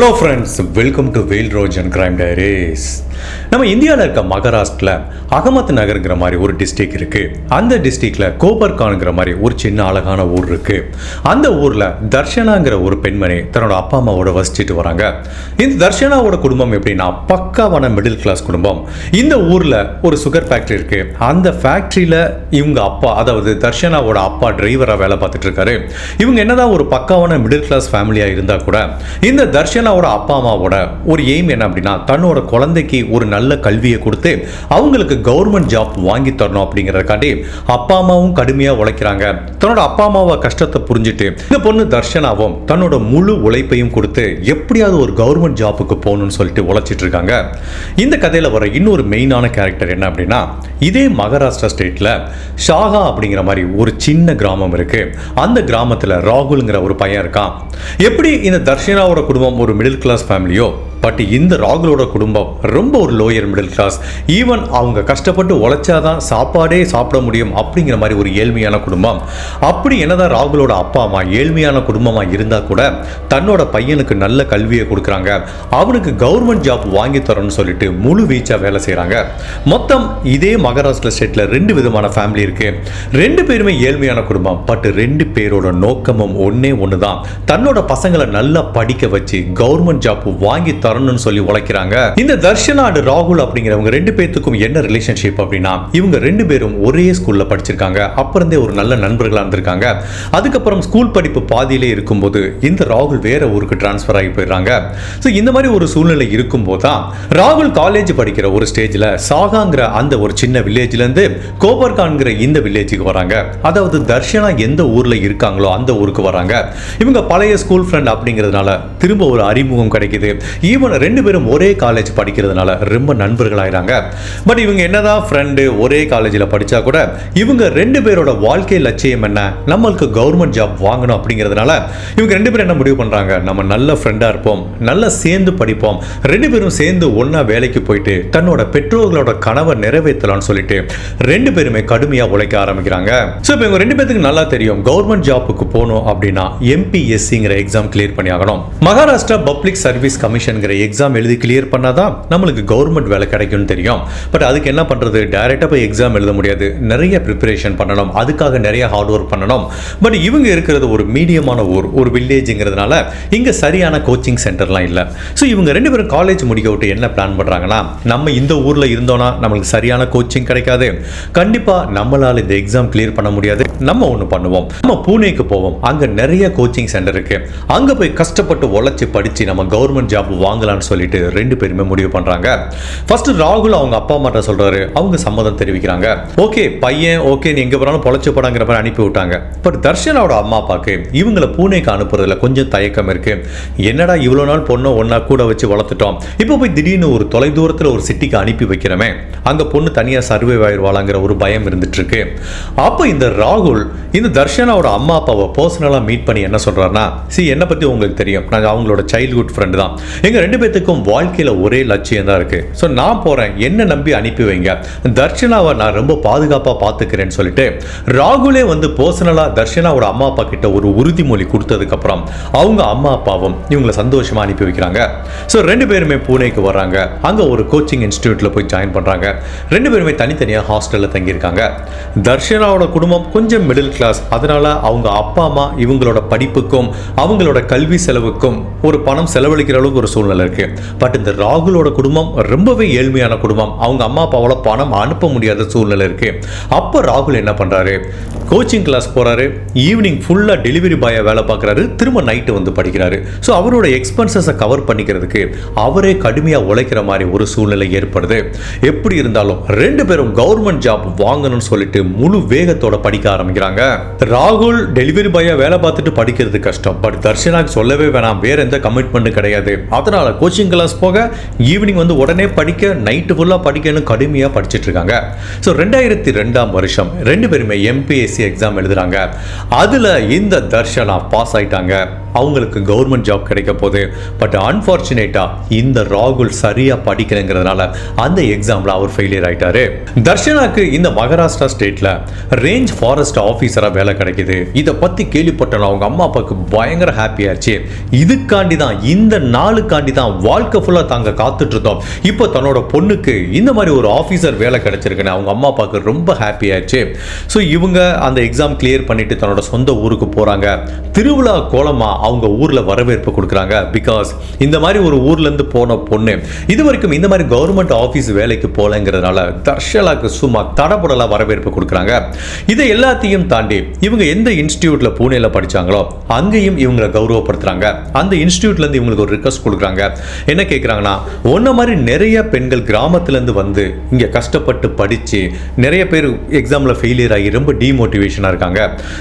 Hello friends welcome to Vel ரோஜ் and crime diaries நம்ம இந்தியாவில் இருக்க மகாராஷ்டிரில் அகமத் நகருங்கிற மாதிரி ஒரு டிஸ்ட்ரிக்ட் இருக்குது அந்த டிஸ்ட்ரிக்டில் கோபர்கான்ங்கிற மாதிரி ஒரு சின்ன அழகான ஊர் இருக்குது அந்த ஊரில் தர்ஷனாங்கிற ஒரு பெண்மணி தன்னோட அப்பா அம்மாவோட வசிச்சுட்டு வராங்க. இந்த தர்ஷனாவோட குடும்பம் எப்படின்னா பக்காவான மிடில் கிளாஸ் குடும்பம். இந்த ஊரில் ஒரு சுகர் ஃபேக்ட்ரி இருக்குது அந்த ஃபேக்ட்ரியில் இவங்க அப்பா அதாவது தர்ஷனாவோட அப்பா டிரைவராக வேலை பார்த்துட்டு இருக்காரு. இவங்க என்னதான் ஒரு பக்காவான மிடில் கிளாஸ் ஃபேமிலியாக இருந்தால் கூட இந்த தர்ஷனா தர்ஷனாவோட அப்பா அம்மாவோட ஒரு எய்ம் என்ன அப்படின்னா தன்னோட குழந்தைக்கு ஒரு நல்ல கல்வியை கொடுத்து அவங்களுக்கு கவர்மெண்ட் ஜாப் வாங்கி தரணும் அப்படிங்கிறதுக்காண்டி அப்பா அம்மாவும் கடுமையாக உழைக்கிறாங்க. தன்னோட அப்பா அம்மாவை கஷ்டத்தை புரிஞ்சுட்டு இந்த பொண்ணு தர்ஷனாவும் தன்னோட முழு உழைப்பையும் கொடுத்து எப்படியாவது ஒரு கவர்மெண்ட் ஜாப்புக்கு போகணும்னு சொல்லிட்டு உழைச்சிட்டு இருக்காங்க. இந்த கதையில் வர இன்னொரு மெயினான கேரக்டர் என்ன அப்படின்னா இதே மகாராஷ்டிரா ஸ்டேட்டில் ஷாகா அப்படிங்கிற மாதிரி ஒரு சின்ன கிராமம் இருக்குது அந்த கிராமத்தில் ராகுலுங்கிற ஒரு பையன் இருக்கான். எப்படி இந்த தர்ஷனாவோட குடும்பம் ஒரு மிடில் கிளாஸ் ஃபேமிலியோ பட் இந்த ராகுலோட குடும்பம் ரொம்ப ஒரு லோயர் மிடில் கிளாஸ் ஈவன் அவங்க கஷ்டப்பட்டு உழைச்சாதான் சாப்பாடே சாப்பிட முடியும் அப்படிங்கிற மாதிரி ஒரு ஏழ்மையான குடும்பம். அப்படி என்னதான் ராகுலோட அப்பா அம்மா ஏழ்மையான குடும்பமாக இருந்தால் கூட தன்னோட பையனுக்கு நல்ல கல்வியை கொடுக்குறாங்க. அவனுக்கு கவர்மெண்ட் ஜாப் வாங்கி தரோன்னு சொல்லிட்டு முழு வீச்சாக வேலை செய்கிறாங்க மொத்தம் இதே மகாராஷ்டிரா ஸ்டேட்டில் ரெண்டு விதமான ஃபேமிலி இருக்குது ரெண்டு பேருமே ஏழ்மையான குடும்பம். பட் ரெண்டு பேரோட நோக்கமும் ஒன்றே ஒன்று தான் தன்னோட பசங்களை நல்லா படிக்க வச்சு கவர்மெண்ட் ஜாப் வாங்கி தரணும்னு சொல்லி உழைக்கிறாங்க. இந்த தர்ஷனா அண்ட் ராகுல் அப்படிங்கிறவங்க ரெண்டு பேர்த்துக்கும் என்ன ரிலேஷன்ஷிப் அப்படின்னா இவங்க ரெண்டு பேரும் ஒரே ஸ்கூல்ல படிச்சிருக்காங்க. அப்புறந்தே ஒரு நல்ல நண்பர்களா இருந்திருக்காங்க. அதுக்கப்புறம் ஸ்கூல் படிப்பு பாதியிலே இருக்கும்போது இந்த ராகுல் வேற ஊருக்கு டிரான்ஸ்ஃபர் ஆகி போயிடுறாங்க. ஸோ இந்த மாதிரி ஒரு சூழ்நிலை இருக்கும்போது தான் ராகுல் காலேஜ் படிக்கிற ஒரு ஸ்டேஜில் சாகாங்கிற அந்த ஒரு சின்ன வில்லேஜ்ல இருந்து கோபர்கான்கிற இந்த வில்லேஜுக்கு வராங்க. அதாவது தர்ஷனா எந்த ஊர்ல இருக்காங்களோ அந்த ஊருக்கு வராங்க. இவங்க பழைய ஸ்கூல் ஃப்ரெண்ட் அப்படிங்கிறதுனால திரும்ப ஒரு அறிமுகம் கிடைக்குது. இவங்க ரெண்டு பேரும் ஒரே காலேஜ் படிக்கிறதுனால ரொம்ப நண்பர்களாயிராங்க பட் இவங்க என்னதான் ஃப்ரெண்டு ஒரே காலேஜில் படித்தா கூட இவங்க ரெண்டு பேரோட வாழ்க்கை லட்சியம் என்ன? நம்மளுக்கு கவர்மெண்ட் ஜாப் வாங்கணும் அப்படிங்கிறதுனால இவங்க ரெண்டு பேரும் என்ன முடிவு பண்ணுறாங்க நம்ம நல்ல ஃப்ரெண்டாக இருப்போம் நல்லா சேர்ந்து படிப்போம் ரெண்டு பேரும் சேர்ந்து ஒன்றா வேலைக்கு போயிட்டு தன்னோட பெற்றோர்களோட கனவை நிறைவேற்றலாம்னு சொல்லிட்டு ரெண்டு பேருமே கடுமையாக உழைக்க ஆரம்பிக்கிறாங்க. ஸோ இப்போ இவங்க ரெண்டு பேத்துக்கு நல்லா தெரியும் கவர்மெண்ட் ஜாப்புக்கு போகணும் அப்படின்னா எம்பிஎஸ்சிங்கிற எக்ஸாம் கிளியர் பண்ணி ஆகணும். மகாராஷ்டிரா பப்ளிக் சர்வீஸ் கமிஷன்ங்கிற எக்ஸாம் எழுதி கிளியர் பண்ணாதான் நம்மளுக்கு கவர்மெண்ட் வேலை கிடைக்கும்னு தெரியும். பட் அதுக்கு என்ன பண்றது? டைரக்டா போய் எக்ஸாம் எழுத முடியாது. நிறைய ப்ரிப்பரேஷன் பண்ணணும். அதுக்காக நிறைய ஹார்ட் ஒர்க் பண்ணணும். பட் இவங்க இருக்கிறது ஒரு மீடியமான ஊர் ஒரு வில்லேஜுங்கிறதுனால இங்க சரியான கோச்சிங் சென்டர்லாம் இல்லை. ஸோ இவங்க ரெண்டு பேரும் காலேஜ் முடிக்க விட்டு என்ன பிளான் பண்றாங்கன்னா நம்ம இந்த ஊர்ல இருந்தோம்னா நம்மளுக்கு சரியான கோச்சிங் கிடைக்காது. கண்டிப்பா நம்மளால இந்த எக்ஸாம் கிளியர் பண்ண முடியாது. நம்ம ஒன்று பண்ணுவோம். நம்ம பூனேக்கு போவோம். அங்க நிறைய கோச்சிங் சென்டர் இருக்கு. அங்க போய் கஷ்டப்பட்டு உழைச்சி படிச்சு நம்ம கவர்மெண்ட் ஜாப் வாங்கலாம்னு சொல்லிட்டு ரெண்டு பேருமே முடிவு பண்றாங்க. ஃபர்ஸ்ட் ராகுல் அவங்க அப்பா அம்மாட்ட சொல்றாரு. அவங்க சம்மதம் தெரிவிக்கிறாங்க. ஓகே பையன் ஓகே நீ எங்க போனாலும் பொழைச்சு போடாங்கிற மாதிரி அனுப்பி விட்டாங்க. பட் தர்ஷனாவோட அம்மா அப்பாக்கு இவங்கள பூனேக்கு அனுப்புறதுல கொஞ்சம் தயக்கம் இருக்கு. என்னடா இவ்வளோ நாள் பொண்ணை ஒண்ணா கூட வச்சு வளர்த்துட்டோம். இப்போ போய் திடீர்னு ஒரு தொலை தூரத்தில் ஒரு சிட்டிக்கு அனுப்பி வைக்கிறோமே. அங்க பொண்ணு தனியா சர்வே ஆயிடுவாளாங்கிற ஒரு பயம் இருந்துட்டு இருக்கு அப்போ இந்த ராகுல் இந்த தர்ஷனாவோட அம்மா அப்பாவை பர்சனலாக மீட் பண்ணி என்ன சொல்றாருன்னா சி என்னை பத்தி உங்களுக்கு தெரியும். நாங்க அவங்களோட சைல்ட்ஹுட் ஃப்ரெண்டு தான். எங்க ரெண்டு பேத்துக்கும் வாழ்க்கையில ஒரே லட்சியம் தான் இருக்கு. ஸோ நான் போறேன் என்ன நம்பி அனுப்பி வைங்க. தர்ஷனாவை நான் ரொம்ப பாதுகாப்பா பார்த்துக்கிறேன்னு சொல்லிட்டு ராகுலே வந்து பர்சனலாக தர்ஷனாவோட அம்மா அப்பா கிட்ட ஒரு உறுதிமொழி கொடுத்ததுக்கு அப்புறம் அவங்க அம்மா அப்பாவும் இவங்களை சந்தோஷமா அனுப்பி வைக்கிறாங்க. ஸோ ரெண்டு பேருமே பூனேக்கு வர்றாங்க. அங்க ஒரு கோச்சிங் இன்ஸ்டியூட்ல போய் ஜாயின் பண்றாங்க. ரெண்டு பேருமே தனித்தனியாக ஹாஸ்டல்ல தங்கியிருக்காங்க. தர்ஷனாவோட குடும்பம் கொஞ்சம் மிடில் கிளாஸ் அதனால அவங்க அப்பா அம்மா இவங்களோட படிப்புக்கும் அவங்களோட கல்வி செலவுக்கும் ஒரு பணம் செலவழிக்கிற அளவுக்கு ஒரு சூழ்நிலை போல இருக்கு. பட் இந்த ராகுலோட குடும்பம் ரொம்பவே ஏழ்மையான குடும்பம். அவங்க அம்மா அப்பாவால பணம் அனுப்ப முடியாத சூழ்நிலை இருக்கு. அப்போ ராகுல் என்ன பண்றாரு? கோச்சிங் கிளாஸ் போறாரு. ஈவினிங் ஃபுல்லா டெலிவரி பாயா வேலை பார்க்குறாரு. திரும்ப நைட்டு வந்து படிக்கிறாரு. ஸோ அவரோட எக்ஸ்பென்சஸை கவர் பண்ணிக்கிறதுக்கு அவரே கடுமையாக உழைக்கிற மாதிரி ஒரு சூழ்நிலை ஏற்படுது. எப்படி இருந்தாலும் ரெண்டு பேரும் கவர்மெண்ட் ஜாப் வாங்கணும்னு சொல்லிட்டு முழு வேகத்தோட படிக்க ஆரம்பிக்கிறாங்க. ராகுல் டெலிவரி பாயா வேலை பார்த்துட்டு படிக்கிறது கஷ்டம். பட் தர்ஷனாக்கு சொல்லவே வேணாம். வேற எந்த கமிட்மெண்ட்டும் கிடையாது. அதனால கோச்சிங் கிளாஸ் போக ஈவினிங் வந்து உடனே படிக்க நைட்டு ஃபுல்லாக படிக்கணும் கடுமையாக படிச்சிட்டு இருக்காங்க. ஸோ ரெண்டாயிரத்தி ரெண்டாம் வருஷம் ரெண்டு பேருமே எம்பிஎஸ்சி எக்ஸாம் எழுதுறாங்க. அதில் இந்த தர்ஷனா பாஸ் ஆயிட்டாங்க. அவங்களுக்கு கவர்மெண்ட் ஜாப் கிடைக்க போகுது. பட் அன்ஃபார்ச்சுனேட்டாக இந்த ராகுல் சரியாக படிக்கலைங்கிறதுனால அந்த எக்ஸாமில் அவர் ஃபெயிலியர் ஆகிட்டாரு தர்ஷனாக்கு இந்த மகாராஷ்டிரா ஸ்டேட்டில் ரேஞ்ச் ஃபாரஸ்ட் ஆஃபீஸராக வேலை கிடைக்குது. இதை பற்றி கேள்விப்பட்டோம் அவங்க அம்மா அப்பாவுக்கு பயங்கர ஹாப்பி இதுக்காண்டி தான் இந்த நாளுக்காண்டி தான் வாழ்க்கை ஃபுல்லாக தாங்க காத்துட்டு இருந்தோம் இப்போ தன்னோட பொண்ணுக்கு இந்த மாதிரி ஒரு ஆஃபீஸர் வேலை கிடைச்சிருக்குன்னு அவங்க அம்மா அப்பாவுக்கு ரொம்ப ஹாப்பி ஸோ இவங்க அந்த எக்ஸாம் கிளியர் பண்ணிட்டு தன்னோட சொந்த ஊருக்கு போகிறாங்க திருவிழா கோலமாக அவங்க ஊரில் வரவேற்பு கொடுக்குறாங்க. பிகாஸ் இந்த மாதிரி ஒரு ஊர்லேருந்து போன பொண்ணு இது வரைக்கும் இந்த மாதிரி கவர்மெண்ட் ஆஃபீஸ் வேலைக்கு போகலங்கிறதுனால தர்ஷலாக்கு சும்மா தடபுடலாக வரவேற்பு கொடுக்குறாங்க. இதை எல்லாத்தையும் தாண்டி இவங்க எந்த இன்ஸ்டியூட்டில் பூனேல படிச்சாங்களோ அங்கேயும் இவங்களை கௌரவப்படுத்துகிறாங்க அந்த இன்ஸ்டியூட்லேருந்து இவங்களுக்கு ஒரு ரிக்வஸ்ட் கொடுக்குறாங்க. என்ன கேட்குறாங்கன்னா ஒன்றை மாதிரி நிறைய பெண்கள் கிராமத்துலேருந்து வந்து இங்கே கஷ்டப்பட்டு படித்து நிறைய பேர் எக்ஸாமில் ஃபெயிலியர் ஆகி ரொம்ப டிமோட்டிவேஷனாக இருக்காங்க.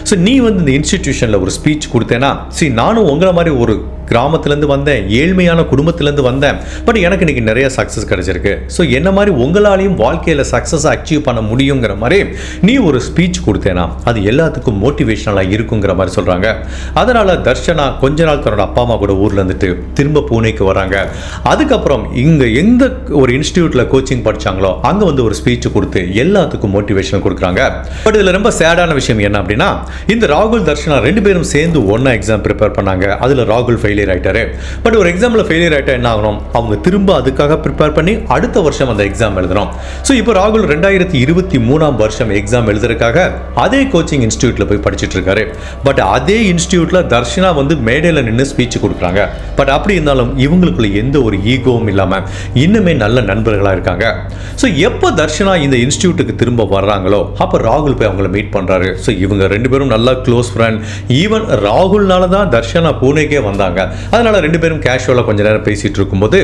ஸோ நீ வந்து இந்த இன்ஸ்டிடியூஷனில் ஒரு ஸ்பீச் கொடுத்தேன்னா சரி நானும் உங்களை மாதிரி ஒரு கிராமத்துலேருந்து வந்தேன் ஏழ்மையான குடும்பத்துலேருந்து வந்தேன். பட் எனக்கு இன்னைக்கு நிறைய சக்ஸஸ் கிடச்சிருக்கு. ஸோ என்ன மாதிரி உங்களாலையும் வாழ்க்கையில் சக்ஸஸ் அச்சீவ் பண்ண முடியுங்கிற மாதிரி நீ ஒரு ஸ்பீச் கொடுத்தேனா அது எல்லாத்துக்கும் மோட்டிவேஷனலாக இருக்குங்கிற மாதிரி சொல்கிறாங்க அதனால் தர்ஷனா கொஞ்ச நாள் தன்னோட அப்பா அம்மா கூட ஊரில் இருந்துட்டு திரும்ப பூனேக்கு வராங்க. அதுக்கப்புறம் இங்கே எந்த ஒரு இன்ஸ்டியூட்டில் கோச்சிங் படித்தாங்களோ அங்கே வந்து ஒரு ஸ்பீச் கொடுத்து எல்லாத்துக்கும் மோட்டிவேஷன் கொடுக்குறாங்க. பட் இதில் ரொம்ப சேடான விஷயம் என்ன அப்படின்னா இந்த ராகுல் தர்ஷனா ரெண்டு பேரும் சேர்ந்து ஒன்றா எக்ஸாம் ப்ரிப்பேர் பண்ணாங்க. அதில் ராகுல் ஃபெயிலியர் ஆகிட்டாரு பட் ஒரு எக்ஸாமில் ஃபெயிலியர் ஆகிட்டா என்ன ஆகணும்? அவங்க திரும்ப அதுக்காக ப்ரிப்பேர் பண்ணி அடுத்த வருஷம் அந்த எக்ஸாம் எழுதணும். ஸோ இப்போ ராகுல் ரெண்டாயிரத்தி இருபத்தி மூணாம் வருஷம் எக்ஸாம் எழுதுறதுக்காக அதே கோச்சிங் இன்ஸ்டியூட்டில் போய் படிச்சிட்டு இருக்காரு. பட் அதே இன்ஸ்டியூட்ல தர்ஷனா வந்து மேடையில் நின்று ஸ்பீச் கொடுக்குறாங்க. பட் அப்படி இருந்தாலும் இவங்களுக்குள்ள எந்த ஒரு ஈகோவும் இல்லாமல் இன்னுமே நல்ல நண்பர்களாக இருக்காங்க. ஸோ எப்போ தர்ஷனா இந்த இன்ஸ்டியூட்டுக்கு திரும்ப வர்றாங்களோ அப்போ ராகுல் போய் அவங்கள மீட் பண்ணுறாரு ஸோ இவங்க ரெண்டு பேரும் நல்லா க்ளோஸ் ஃப்ரெண்ட் ஈவன் ராகுல்னால தான் தர்ஷனா பூனேக்கே வந்தாங்க. அதனால ரெண்டு பேரும் கேஷுவலாக கொஞ்ச நேரம் பேசிட்டு இருக்கும்போது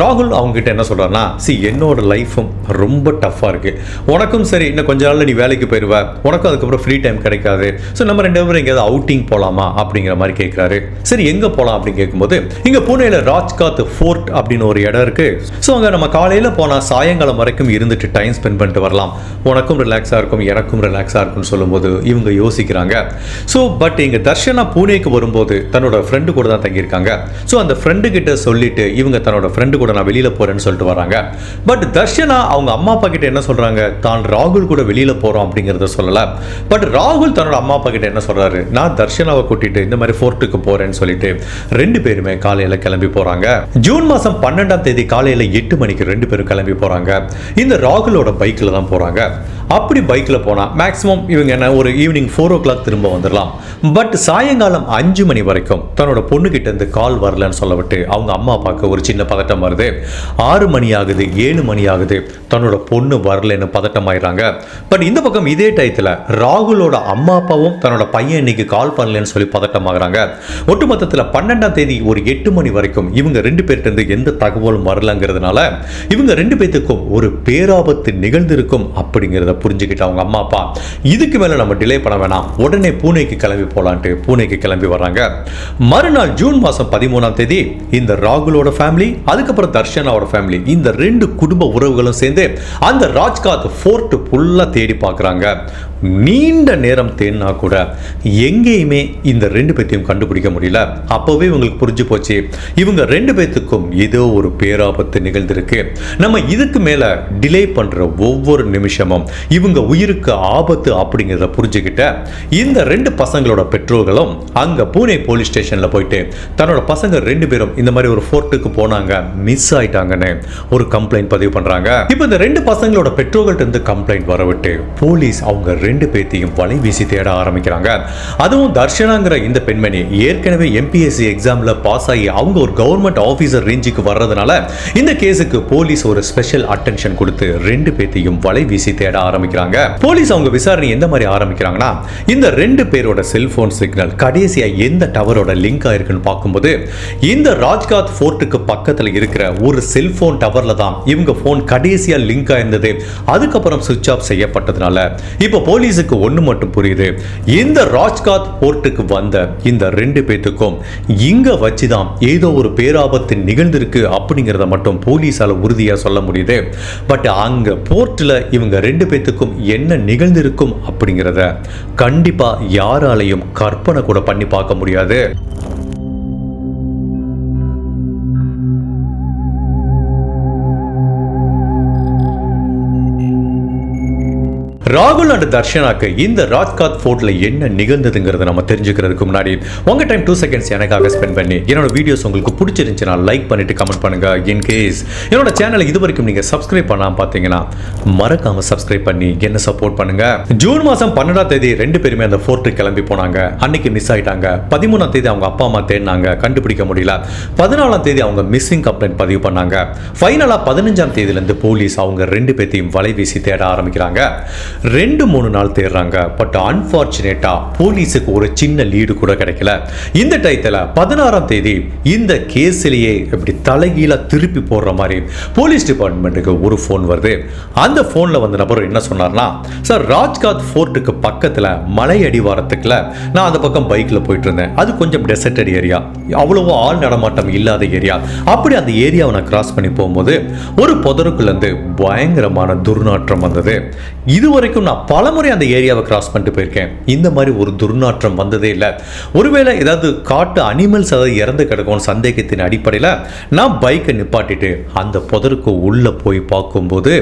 ராகுல் அவங்க கிட்ட என்ன சொல்றாருன்னா சி என்னோட லைஃபும் ரொம்ப டஃப்பாக இருக்கு. உனக்கும் சரி இன்னும் கொஞ்ச நாளில் நீ வேலைக்கு போயிடுவ உனக்கும் அதுக்கப்புறம் ஃப்ரீ டைம் கிடைக்காது. ஸோ நம்ம ரெண்டு பேரும் எங்கேயாவது அவுட்டிங் போகலாமா அப்படிங்கிற மாதிரி கேட்குறாரு சரி எங்கே போகலாம் அப்படின்னு கேட்கும்போது இங்கே பூனேல ராஜ்காத் ஃபோர்ட் அப்படின்னு ஒரு இடம் இருக்கு. ஸோ அங்கே நம்ம காலையில் போனால் சாயங்காலம் வரைக்கும் இருந்துட்டு டைம் ஸ்பெண்ட் பண்ணிட்டு வரலாம். உனக்கும் ரிலாக்ஸாக இருக்கும் எனக்கும் ரிலாக்ஸாக இருக்கும்னு சொல்லும்போது இவங்க யோசிக்கிறாங்க. ஸோ பட் இங்கே தர்ஷனா பூனேக்கு வரும்போது தன்னோட ஃப்ரெண்டு கூட தான் தங்கியிருக்காங்க. ஸோ அந்த ஃப்ரெண்டு கிட்ட சொல்லிட்டு இவங்க தன்னோட ஃப்ரெண்டு கூட நான் வெளியில் போகிறேன்னு சொல்லிட்டு வராங்க. பட் தர்ஷனா அவங்க அம்மா அப்பா கிட்ட என்ன சொல்கிறாங்க தான் ராகுல் கூட வெளியில் போகிறோம் அப்படிங்கிறத சொல்லலை. பட் ராகுல் தன்னோட அம்மா அப்பா கிட்ட என்ன சொல்கிறாரு நான் தர்ஷனாவை கூட்டிட்டு இந்த மாதிரி ஃபோர்ட்டுக்கு போகிறேன்னு சொல்லிட்டு ரெண்டு பேருமே காலையில் கிளம்பி போகிறாங்க ஜூன் மாதம் பன்னெண்டாம் தேதி காலையில் எட்டு மணிக்கு ரெண்டு பேரும் கிளம்பி போகிறாங்க இந்த ராகுலோட பைக்கில் தான் போகிறாங்க அப்படி பைக்கில் போனால் மேக்ஸிமம் இவங்க என்ன ஒரு ஈவினிங் ஃபோர் ஓ கிளாக் திரும்ப வந்துடலாம் பட் சாயங்காலம் அஞ்சு மணி வரை வரைக்கும். தன்னோட பொண்ணுகிட்ட இருந்து கால் வரலன்னு சொல்லப்பட்டு அவங்க அம்மா அப்பாவுக்கு ஒரு சின்ன பதட்டம் வருது. ஆறு மணி ஆகுது ஏழு மணி ஆகுது. தன்னோட பொண்ணு வரலன்னு பதட்டம் ஆயிடுறாங்க பட் இந்த பக்கம் இதே டயத்தில் ராகுலோட அம்மா அப்பாவும் தன்னோட பையன் இன்னைக்கு கால் பண்ணலன்னு சொல்லி பதட்டம் ஆகுறாங்க ஒட்டுமொத்தத்தில் பன்னெண்டாம் தேதி ஒரு எட்டு மணி வரைக்கும் இவங்க ரெண்டு பேர்கிட்ட இருந்து எந்த தகவலும் வரலங்கிறதுனால இவங்க ரெண்டு பேர்த்துக்கும் ஒரு பேராபத்து நிகழ்ந்திருக்கும் அப்படிங்கிறத புரிஞ்சுக்கிட்டு அவங்க அம்மா அப்பா. இதுக்கு மேலே நம்ம டிலே பண்ண வேணாம். உடனே பூனேக்கு கிளம்பி போகலான்ட்டு பூனேக்கு கிளம்பி வராங்க மறுநாள் ஜூன் மாதம் பதிமூணாம் தேதி இந்த ராகுலோட ஃபேமிலி அதுக்கப்புறம் தர்ஷனாவோட ஃபேமிலி இந்த ரெண்டு குடும்ப உறவுகளும் சேர்ந்து அந்த ராஜ்காத் ஃபோர்ட் ஃபுல்லாக தேடி பார்க்குறாங்க. நீண்ட நேரம் தேடினா கூட எங்கேயுமே இந்த ரெண்டு பேர்த்தையும் கண்டுபிடிக்க முடியல. அப்போவே இவங்களுக்கு புரிஞ்சு போச்சு. இவங்க ரெண்டு பேர்த்துக்கும் ஏதோ ஒரு பேராபத்து நிகழ்ந்திருக்கு. நம்ம இதுக்கு மேலே டிலே பண்ணுற ஒவ்வொரு நிமிஷமும் இவங்க உயிருக்கு ஆபத்து அப்படிங்கிறத புரிஞ்சுக்கிட்ட இந்த ரெண்டு பசங்களோட பெற்றோர்களும் அங்கே பூனே போலீஸ் ஸ்டேஷனில் போயிட்டு தன்னோட பசங்க ரெண்டு பேரும் இந்த மாதிரி ஒரு ஃபோர்ட்டுக்கு போனாங்க. மிஸ் ஆயிட்டாங்கன்னு ஒரு கம்ப்ளைண்ட் பதிவு பண்ணுறாங்க இப்போ இந்த ரெண்டு பசங்களோட பெற்றோர்கள்ட்ட இருந்து கம்ப்ளைண்ட் வரவிட்டு போலீஸ் அவங்க ரெண்டு பேர்த்தையும் வலை வீசி தேட ஆரம்பிக்கிறாங்க. அதுவும் தர்ஷனாங்கிற இந்த பெண்மணி ஏற்கனவே எம்பிஎஸ்சி எக்ஸாம்ல பாஸ் ஆகி அவங்க ஒரு கவர்மெண்ட் ஆஃபீஸர் ரேஞ்சுக்கு வர்றதுனால இந்த கேஸுக்கு போலீஸ் ஒரு ஸ்பெஷல் அட்டென்ஷன் கொடுத்து ரெண்டு பேர்த்தையும் வலை வீசி தேட ஆரம்பிக்கிறாங்க. போலீஸ் அவங்க விசாரணை எந்த மாதிரி ஆரம்பிக்கிறாங்கன்னா இந்த ரெண்டு பேரோட செல்போன் சிக்னல் கடைசியாக எந்த டவரோட லிங்க் ஆயிருக்குன்னு பார்க்கும்போது இந்த ராஜ்காத் ஃபோர்ட்டுக்கு பக்கத்துல இருக்கிற ஒரு செல்போன் டவர்ல தான் இவங்க ஃபோன் கடைசியா லிங்க் ஆயிருந்தது அதுக்கப்புறம் சுவிட்ச் ஆஃப் செய்யப்பட்டதுனால இப்போ போலீஸுக்கு ஒன்று மட்டும் புரியுது. இந்த ராஜ்காத் போர்ட்டுக்கு வந்த இந்த ரெண்டு பேத்துக்கும் இங்க வச்சுதான் ஏதோ ஒரு பேராபத்து நிகழ்ந்திருக்கு அப்படிங்கிறத மட்டும் போலீஸால உறுதியா சொல்ல முடியுது. பட் அங்க போர்ட்டில் இவங்க ரெண்டு பேத்துக்கும் என்ன நிகழ்ந்திருக்கும் அப்படிங்கிறத கண்டிப்பாக யாராலையும் கற்பனை கூட பண்ணி பார்க்க முடியாது. ಅದೇ ராகுல் அண்ட் தர்ஷனாக்கு இந்த ராஜ்காத் ஃபோர்ட்ல என்ன நிகழ்ந்ததுங்கிறத நம்ம தெரிஞ்சுக்கிறதுக்கு முன்னாடி உங்க டைம் டூ செகண்ட்ஸ் எனக்காக ஸ்பெண்ட் பண்ணி என்னோட வீடியோஸ் உங்களுக்கு பிடிச்சிருந்துச்சுன்னா லைக் பண்ணிட்டு கமெண்ட் பண்ணுங்க. இன் கேஸ் என்னோட சேனலை இது வரைக்கும் நீங்க சப்ஸ்கிரைப் பண்ணாம பார்த்தீங்கன்னா மறக்காம சப்ஸ்கிரைப் பண்ணி என்ன சப்போர்ட் பண்ணுங்க. ஜூன் மாசம் பன்னெண்டாம் தேதி ரெண்டு பேருமே அந்த ஃபோர்ட்டுக்கு கிளம்பி போனாங்க. அன்னைக்கு மிஸ் ஆயிட்டாங்க. பதிமூணாம் தேதி அவங்க அப்பா அம்மா தேடினாங்க. கண்டுபிடிக்க முடியல. பதினாலாம் தேதி அவங்க மிஸ்ஸிங் கம்ப்ளைண்ட் பதிவு பண்ணாங்க. ஃபைனலா பதினஞ்சாம் தேதியிலேருந்து போலீஸ் அவங்க ரெண்டு பேர்த்தையும் வலை வீசி தேட ஆரம்பிக்கிறாங்க. ரெண்டு மூணு நாள் தேடுறாங்க பட் அன்பார்ச்சுனேட்டா போலீஸுக்கு ஒரு சின்ன லீடு கூட கிடைக்கல. இந்த டயத்தில் பதினாறாம் தேதி இந்த கேஸ்லேயே இப்படி தலைகீழாக திருப்பி போடுற மாதிரி போலீஸ் டிபார்ட்மெண்ட்டுக்கு ஒரு ஃபோன் வருது. அந்த ஃபோனில் வந்த நபர் என்ன சொன்னார்னா சார் ராஜ்காத் ஃபோர்ட்டுக்கு பக்கத்தில் மலை அடிவாரத்துக்குல நான் அந்த பக்கம் பைக்கில் போயிட்டு இருந்தேன் அது கொஞ்சம் டெசர்டட் ஏரியா அவ்வளவோ ஆள் நடமாட்டம் இல்லாத ஏரியா. அப்படி அந்த ஏரியாவை நான் கிராஸ் பண்ணி போகும்போது ஒரு புதருக்குள்ளேருந்து பயங்கரமான துர்நாற்றம் வந்தது. இதுவரை வரைக்கும் நான் பலமுறை அந்த ஏரியாவை கிராஸ் பண்ணிட்டு போயிருக்கேன். இந்த மாதிரி ஒரு துர்நாற்றம் வந்ததே இல்லை. ஒருவேளை ஏதாவது காட்டு அனிமல்ஸ் அதாவது இறந்து கிடக்கும் சந்தேகத்தின் அடிப்படையில் நான் பைக்கை நிப்பாட்டிட்டு அந்த புதருக்கு உள்ளே போய் பார்க்கும்போது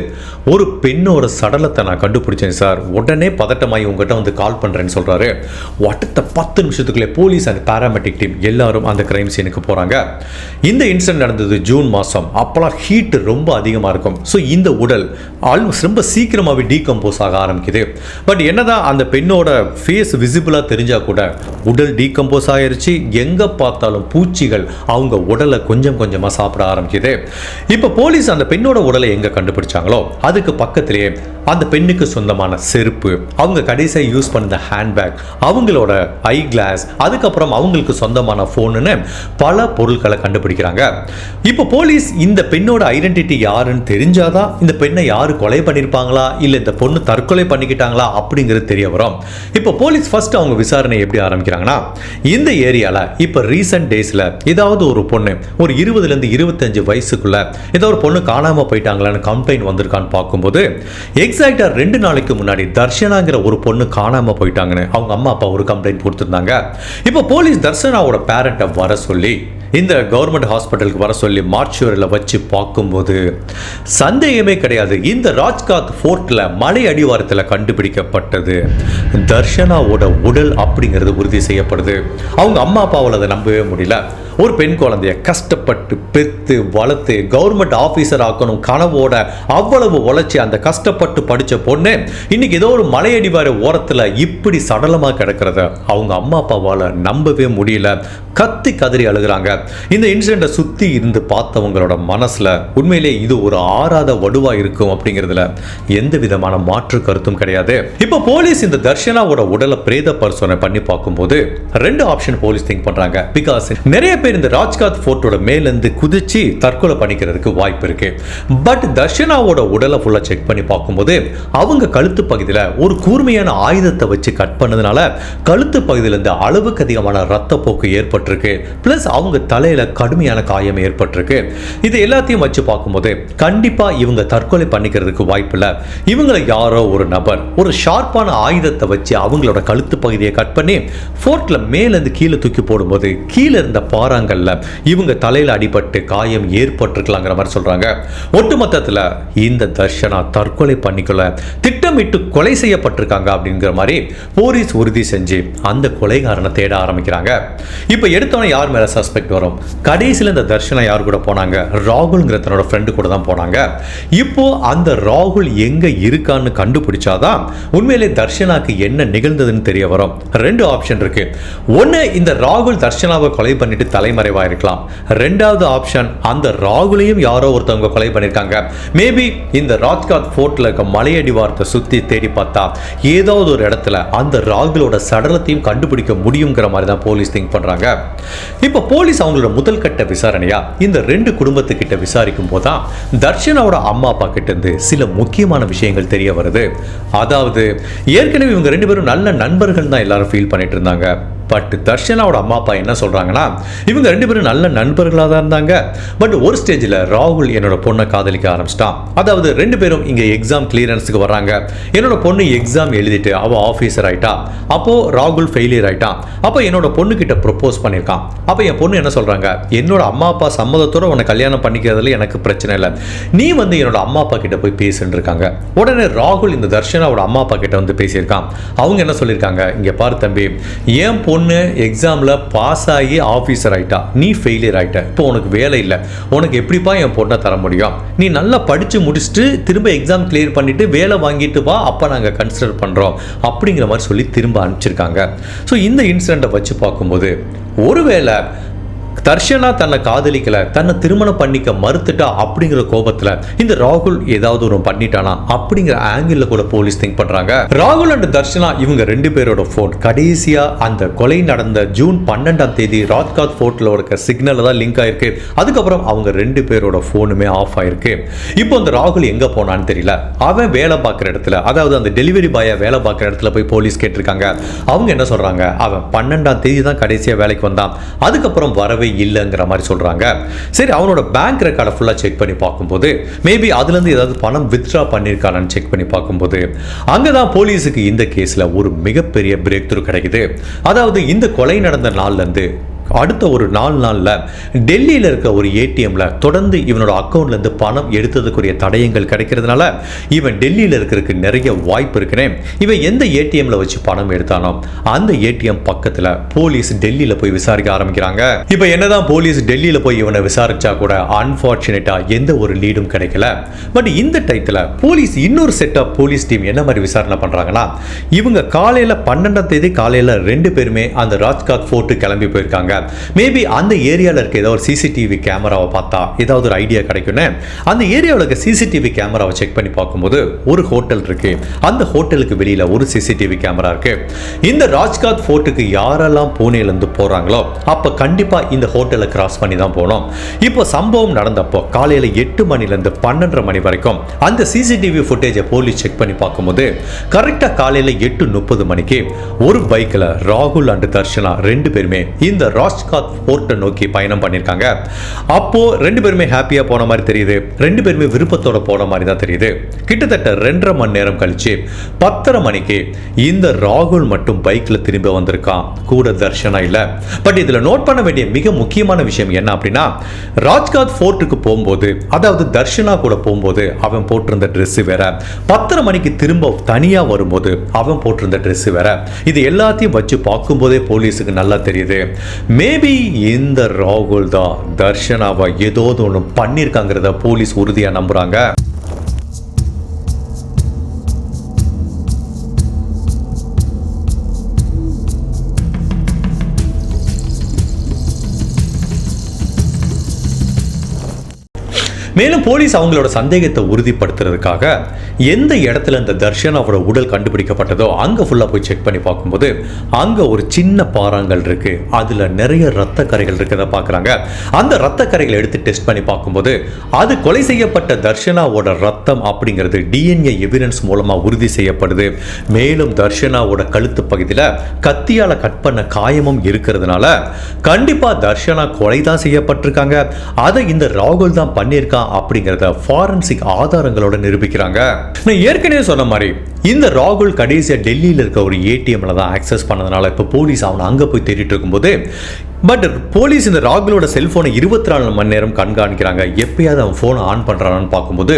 ஒரு பெண்ணோட சடலத்தை நான் கண்டுபிடிச்சேன் சார் உடனே பதட்டமாகி உங்ககிட்ட வந்து கால் பண்ணுறேன்னு சொல்கிறாரு அடுத்த பத்து நிமிஷத்துக்குள்ளே போலீஸ் அண்ட் பேராமெட்டிக் டீம் எல்லாரும் அந்த கிரைம் சீனுக்கு போகிறாங்க இந்த இன்சிடென்ட் நடந்தது ஜூன் மாதம் அப்போலாம் ஹீட் ரொம்ப அதிகமாக இருக்கும். ஸோ இந்த உடல் ஆல்மோஸ்ட் ரொம்ப சீக்கிரமாகவே டீகம்போஸ் ஆக ஆரம்பிக்குது. பட் என்னதான் அந்த பெண்ணோட ஃபேஸ் விசிபிளாக தெரிஞ்சால் கூட உடல் டீகம்போஸ் ஆயிடுச்சு எங்கே பார்த்தாலும் பூச்சிகள் அவங்க உடலை கொஞ்சம் கொஞ்சமாக சாப்பிட ஆரம்பிக்குது. இப்போ போலீஸ் அந்த பெண்ணோட உடலை எங்கே கண்டுபிடிச்சாங்களோ அதுக்கு பக்கத்திலேயே அந்த பெண்ணுக்கு சொந்தமான செருப்பு அவங்க கடைசியாக யூஸ் பண்ண ஹேண்ட்பேக் அவங்களோட ஐ கிளாஸ் அதுக்கப்புறம் அவங்களுக்கு சொந்தமான ஃபோனுன்னு பல பொருட்களை கண்டுபிடிக்கிறாங்க. இப்போ போலீஸ் இந்த பெண்ணோட ஐடென்டிட்டி யாருன்னு தெரிஞ்சாதான் இந்த பெண்ணை யார் கொலை பண்ணியிருப்பாங்களா இல்லை இந்த பொண்ணு தற்கொலை பண்ணிக்கிட்டாங்களா அப்படிங்கிறது தெரிய வரும். இப்போ போலீஸ் ஃபர்ஸ்ட் அவங்க விசாரணை எப்படி ஆரம்பிக்கிறாங்கன்னா இந்த ஏரியாவில் இப்போ ரீசெண்ட் டேஸில் ஏதாவது ஒரு பொண்ணு ஒரு இருபதுலேருந்து இருபத்தஞ்சு வயசுக்குள்ள ஏதோ ஒரு பொண்ணு காணாமல் போயிட்டாங்களான்னு கம்ப்ளைண்ட் வந்திருக்கான்னு பார்க்கும்போது எக்ஸாக்டாக ரெண்டு நாளைக்கு முன்னாடி தர்ஷனாங்கிற ஒரு பொண்ணு காணாமல் போயிட்டாங்கன்னு அவங்க அம்மா அப்பா ஒரு கம்ப்ளைண்ட் கொடுத்துருந்தாங்க. இப்போ போலீஸ் தர்ஷனாவோட பேரண்ட்டை வர சொல்லி இந்த கவர்மெண்ட் ஹாஸ்பிட்டலுக்கு வர சொல்லி மார்ச்சுவரில் வச்சு பார்க்கும்போது சந்தேகமே கிடையாது. இந்த ராஜ்காத் ஃபோர்ட்டில் மலை அடிவாரத்தில் கண்டுபிடிக்கப்பட்டது. தர்ஷனாவோட உடல் அப்படிங்கிறது உறுதி செய்யப்படுது. அவங்க அம்மா அப்பாவால் அதை நம்பவே முடியல. ஒரு பெண் குழந்தைய கஷ்டப்பட்டு பெத்து வளர்த்து கவர்மெண்ட் ஆஃபீஸர் ஆக்கணும் கனவோட அவ்வளவு உழைச்சி அந்த கஷ்டப்பட்டு படித்த பொண்ணு இன்னைக்கு ஏதோ ஒரு மலையடிவார ஓரத்தில் இப்படி சடலமாக கிடக்கிறத அவங்க அம்மா அப்பாவால் நம்பவே முடியல. கத்தி கதறி அழுகிறாங்க. இந்த இன்சிடெண்ட்டை சுற்றி இருந்து பார்த்தவங்களோட மனசில் உண்மையிலே இது ஒரு ஆறாத வடுவா இருக்கும் அப்படிங்கிறதுல எந்த விதமான மாற்று கருத்தும் கிடையாது. இப்போ போலீஸ் இந்த தர்ஷனாவோட உடலை பிரேத பரிசோதனை பண்ணி பார்க்கும்போது ரெண்டு ஆப்ஷன் போலீஸ் திங்க் பண்றாங்க. பிகாஸ் நிறைய பேர் இந்த ராஜ்காத் ஃபோர்ட்டோட மேலேருந்து குதிச்சு தற்கொலை பண்ணிக்கிறதுக்கு வாய்ப்பு இருக்கு. பட் தர்ஷனாவோட உடலை ஃபுல்லாக செக் பண்ணி பார்க்கும்போது அவங்க கழுத்து பகுதியில் ஒரு கூர்மையான ஆயுதத்தை வச்சு கட் பண்ணதுனால கழுத்து பகுதியிலேருந்து அளவுக்கு அதிகமான ரத்தப்போக்கு ஏற்பட்டிருக்கு. ப்ளஸ் அவங்க தலையில கடுமையான காயம் ஏற்பட்டிருக்கு. இது எல்லாத்தையும் வச்சு பார்க்கும்போது கண்டிப்பா இவங்க தற்கொலை பண்ணிக்கிறதுக்கு வாய்ப்பு இல்லை. இவங்களை யாரோ ஒரு நபர் ஒரு ஷார்ப்பான ஆயுதத்தை வச்சு அவங்களோட கழுத்து பகுதியை கட் பண்ணி ஃபோர்ட்ல மேலேருந்து கீழே தூக்கி போடும்போது கீழே இருந்த பாறாங்கல்ல இவங்க தலையில அடிபட்டு காயம் ஏற்பட்டிருக்கலாங்கிற மாதிரி சொல்றாங்க. ஒட்டுமொத்தத்தில் இந்த தர்ஷனா தற்கொலை பண்ணிக்கொள்ள திட்டமிட்டு கொலை செய்யப்பட்டிருக்காங்க அப்படிங்கிற மாதிரி போலீஸ் உறுதி செஞ்சு அந்த கொலைகாரனை தேட ஆரம்பிக்கிறாங்க. இப்போ எடுத்தோன்னே யார் மேல சஸ்பெக்ட் வரும். கடைசியில் இந்த தர்ஷனா யார் கூட போனாங்க? ராகுல்ங்கிற தன்னோட ஃப்ரெண்டு கூட தான் போனாங்க. இப்போ அந்த ராகுல் எங்க இருக்கான்னு கண்டுபிடிச்சாதான் உண்மையிலே தர்ஷனாக்கு என்ன நிகழ்ந்ததுன்னு தெரிய வரும். ரெண்டு ஆப்ஷன் இருக்கு. ஒன்று இந்த ராகுல் தர்ஷனாவை கொலை பண்ணிட்டு தலைமறைவா இருக்கலாம் ரெண்டாவது ஆப்ஷன் அந்த ராகுலையும் யாரோ ஒருத்தவங்க கொலை பண்ணியிருக்காங்க மேபி இந்த ராஜ்காத் ஃபோர்ட்ல இருக்க மலையடிவாரத்தை சுத்தி தேடி பார்த்தா ஏதாவது ஒரு இடத்துல அந்த ராகுலோட சடலத்தையும் கண்டுபிடிக்க முடியுங்கிற மாதிரி தான் போலீஸ் திங்க் பண்றாங்க. இப்போ போலீஸ் அவங்களோட முதல் கட்ட விசாரணையா இந்த ரெண்டு குடும்பத்துக்கிட்ட விசாரிக்கும் போதுதான் தர்ஷனாவோட அம்மா அப்பா கிட்ட இருந்து சில முக்கியமான விஷயங்கள் தெரிய வருது. அதாவது ஏற்கனவே இவங்க ரெண்டு பேரும் நல்ல நண்பர்கள் தான் எல்லாரும் ஃபீல் பண்ணிட்டு இருந்தாங்க. பட் தர்ஷனாவோட அம்மா அப்பா என்ன சொல்கிறாங்கன்னா இவங்க ரெண்டு பேரும் நல்ல நண்பர்களாக தான் இருந்தாங்க. பட் ஒரு ஸ்டேஜில் ராகுல் என்னோட பொண்ணை காதலிக்க ஆரம்பிச்சிட்டான். அதாவது ரெண்டு பேரும் இங்கே எக்ஸாம் கிளியரன்ஸுக்கு வராங்க என்னோட பொண்ணு எக்ஸாம் எழுதிட்டு அவள் ஆஃபீஸர் ஆயிட்டா. அப்போது ராகுல் ஃபெயிலியர் ஆயிட்டான். அப்போ என்னோட பொண்ணுக்கிட்ட ப்ரொப்போஸ் பண்ணியிருக்கான். அப்போ என் பொண்ணு என்ன சொல்கிறாங்க என்னோட அம்மா அப்பா சம்மதத்தோட உன்னை கல்யாணம் பண்ணிக்கிறதுல எனக்கு பிரச்சனை இல்லை. நீ வந்து என்னோட அம்மா அப்பா கிட்ட போய் பேசுன்னு இருக்காங்க. உடனே ராகுல் இந்த தர்ஷனாவோட அம்மா அப்பா கிட்ட வந்து பேசியிருக்கான். அவங்க என்ன சொல்லியிருக்காங்க இங்கே பாரு தம்பி ஏன் பொண்ணு எக்ஸாமில் பாஸ் ஆகி ஆஃபீஸர் ஆயிட்டா. நீ ஃபெயிலியர் ஆகிட்ட இப்போ உனக்கு வேலை இல்லை. உனக்கு எப்படிப்பா என் பொண்ணை தர முடியும்? நீ நல்லா படித்து முடிச்சுட்டு திரும்ப எக்ஸாம் கிளியர் பண்ணிவிட்டு வேலை வாங்கிட்டு வா அப்போ நாங்கள் கன்சிடர் பண்ணுறோம் அப்படிங்கிற மாதிரி சொல்லி திரும்ப அனுப்பிச்சிருக்காங்க. ஸோ இந்த இன்சிடெண்ட்டை வச்சு பார்க்கும்போது ஒருவேளை தர்ஷனா தன்னை காதலிக்கல தன்னை திருமணம் பண்ணிக்க மறுத்துட்டா அப்படிங்கிற கோபத்துல இந்த ராகுல் ஏதாவது ஒரு பண்ணிட்டானா அப்படிங்கிற ஆங்கிள் கூட போலீஸ் திங்க் பண்றாங்க. ராகுல் அண்ட் தர்ஷனா இவங்க ரெண்டு பேரோட போன் கடைசியா அந்த கொலை நடந்த ஜூன் பன்னெண்டாம் தேதி ராஜ்காத் போர்ட்ல இருக்க சிக்னல் தான் லிங்க் ஆயிருக்கு. அதுக்கப்புறம் அவங்க ரெண்டு பேரோட போனுமே ஆஃப் ஆயிருக்கு. இப்போ இந்த ராகுல் எங்க போனான்னு தெரியல. அவன் வேலை பார்க்குற இடத்துல அதாவது அந்த டெலிவரி பாயை வேலை பார்க்குற இடத்துல போய் போலீஸ் கேட்டிருக்காங்க. அவங்க என்ன சொல்றாங்க? அவன் பன்னெண்டாம் தேதி தான் கடைசியா வேலைக்கு வந்தான். அதுக்கப்புறம் வரவே இல்லைங்கிற மாதிரி சொல்றாங்க. சரி அவனோட பேங்க் ரெக்கார்டை ஃபுல்லாக செக் பண்ணி பார்க்கும்போது மேபி அதுலேருந்து ஏதாவது பணம் வித்ட்ரா பண்ணியிருக்கானான்னு செக் பண்ணி பார்க்கும்போது அங்கே தான் போலீஸுக்கு இந்த கேஸில் ஒரு மிகப்பெரிய பிரேக் த்ரூ கிடைக்குது. அதாவது இந்த கொலை நடந்த நாள்லேருந்து அடுத்த ஒரு நாலு நாளில் டெல்லியில் இருக்க ஒரு ஏடிஎம்ல தொடர்ந்து இவனோட அக்கௌண்ட்லேருந்து பணம் எடுத்ததுக்குரிய தடயங்கள் கிடைக்கிறதுனால இவன் டெல்லியில் இருக்கிறதுக்கு நிறைய வாய்ப்பு இருக்குனே. இவன் எந்த ஏடிஎம்ல வச்சு பணம் எடுத்தானோ அந்த ஏடிஎம் பக்கத்தில் போலீஸ் டெல்லியில் போய் விசாரிக்க ஆரம்பிக்கிறாங்க. இப்போ என்னதான் போலீஸ் டெல்லியில் போய் இவனை விசாரிச்சா கூட அன்ஃபார்ச்சுனேட்டாக எந்த ஒரு லீடும் கிடைக்கல. பட் இந்த டயத்தில் போலீஸ் இன்னொரு செட் ஆஃப் போலீஸ் டீம் என்ன மாதிரி விசாரணை பண்ணுறாங்கன்னா இவங்க காலையில் பன்னெண்டாம் தேதி காலையில் ரெண்டு பேருமே அந்த ராஜ்காத் ஃபோர்ட்டு கிளம்பி போயிருக்காங்க. மேபி அந்த ஏரியாவில் இருக்க ஏதோ ஒரு சிசிடிவி கேமராவை பார்த்தா ஏதாவது ஒரு ஐடியா கிடைக்கும்னு அந்த ஏரியாவில் இருக்க சிசிடிவி கேமராவை செக் பண்ணி பார்க்கும்போது ஒரு ஹோட்டல் இருக்கு. அந்த ஹோட்டலுக்கு வெளியில் ஒரு சிசிடிவி கேமரா இருக்கு. இந்த ராஜ்காத் ஃபோர்ட்டுக்கு யாரெல்லாம் பூனேலேருந்து போகிறாங்களோ அப்போ கண்டிப்பாக இந்த ஹோட்டலை கிராஸ் பண்ணி தான் போனோம் இப்போ சம்பவம் நடந்தப்போ காலையில் எட்டு மணிலேருந்து பன்னெண்டரை மணி வரைக்கும் அந்த சிசிடிவி ஃபுட்டேஜை போலீஸ் செக் பண்ணி பார்க்கும்போது கரெக்டாக காலையில் எட்டு முப்பது மணிக்கு ஒரு பைக்கில் ராகுல் அண்ட் தர்ஷனா ரெண்டு பேருமே இந்த ராஜ்காட் போர்ட்டை நோக்கி பயணம் பண்ணியிருக்காங்க. அப்போ ரெண்டு பேருமே ஹாப்பியாக போன மாதிரி தெரியுது. ரெண்டு பேருமே விருப்பத்தோட போன மாதிரி தான் தெரியுது. கிட்டத்தட்ட ரெண்டரை மணி நேரம் கழிச்சு பத்தரை மணிக்கு இந்த ராகுல் மட்டும் பைக்கில் திரும்பி வந்திருக்கான். கூட தர்ஷனா இல்லை. பட் இதில் நோட் பண்ண வேண்டிய மிக முக்கியமான விஷயம் என்ன அப்படின்னா ராஜ்காத் ஃபோர்ட்டுக்கு போகும்போது அதாவது தர்ஷனா கூட போகும்போது அவன் போட்டிருந்த ட்ரெஸ்ஸு வேற. பத்தரை மணிக்கு திரும்ப தனியாக வரும்போது அவன் போட்டிருந்த Dress வேற. இது எல்லாத்தையும் வச்சு பார்க்கும்போதே போலீஸுக்கு நல்லா தெரியுது. மேபி இந்த ராகுல் தான் தர்ஷனாவை ஏதோ ஒன்று பண்ணியிருக்காங்கிறத போலீஸ் உறுதியாக நம்புகிறாங்க மேலும் போலீஸ் அவங்களோட சந்தேகத்தை உறுதிப்படுத்துறதுக்காக எந்த இடத்துல இந்த தர்ஷனாவோட உடல் கண்டுபிடிக்கப்பட்டதோ அங்கே ஃபுல்லாக போய் செக் பண்ணி பார்க்கும்போது அங்கே ஒரு சின்ன பாறாங்கல் இருக்கு. அதில் நிறைய ரத்த கரைகள் இருக்கிறத பார்க்குறாங்க. அந்த ரத்த கரைகளை எடுத்து டெஸ்ட் பண்ணி பார்க்கும்போது அது கொலை செய்யப்பட்ட தர்ஷனாவோட ரத்தம் அப்படிங்கிறது டிஎன்ஏ எவிடன்ஸ் மூலமாக உறுதி செய்யப்படுது. மேலும் தர்ஷனாவோட கழுத்து பகுதியில் கத்தியால் கட் பண்ண காயமும் இருக்கிறதுனால கண்டிப்பாக தர்ஷனா கொலை தான் செய்யப்பட்டிருக்காங்க. அதை இந்த ராகுல் தான் பண்ணியிருக்கான் அப்படிங்கிறத ஃபாரன்சிக் ஆதாரங்களோட நிரூபிக்கிறாங்க. நான் ஏற்கனவே சொன்ன மாதிரி இந்த ராகுல் கடைசியாக டெல்லியில் இருக்க ஒரு ஏடிஎம்ல தான் ஆக்சஸ் பண்ணதுனால இப்போ போலீஸ் அவனை அங்கே போய் தேடிட்டு இருக்கும்போது பட் போலீஸ் இந்த ராகுலோட செல்ஃபோனை இருபத்தி நாலு மணி நேரம் கண்காணிக்கிறாங்க. எப்பயாவது அவன் ஃபோனை ஆன் பண்ணுறானான்னு பார்க்கும்போது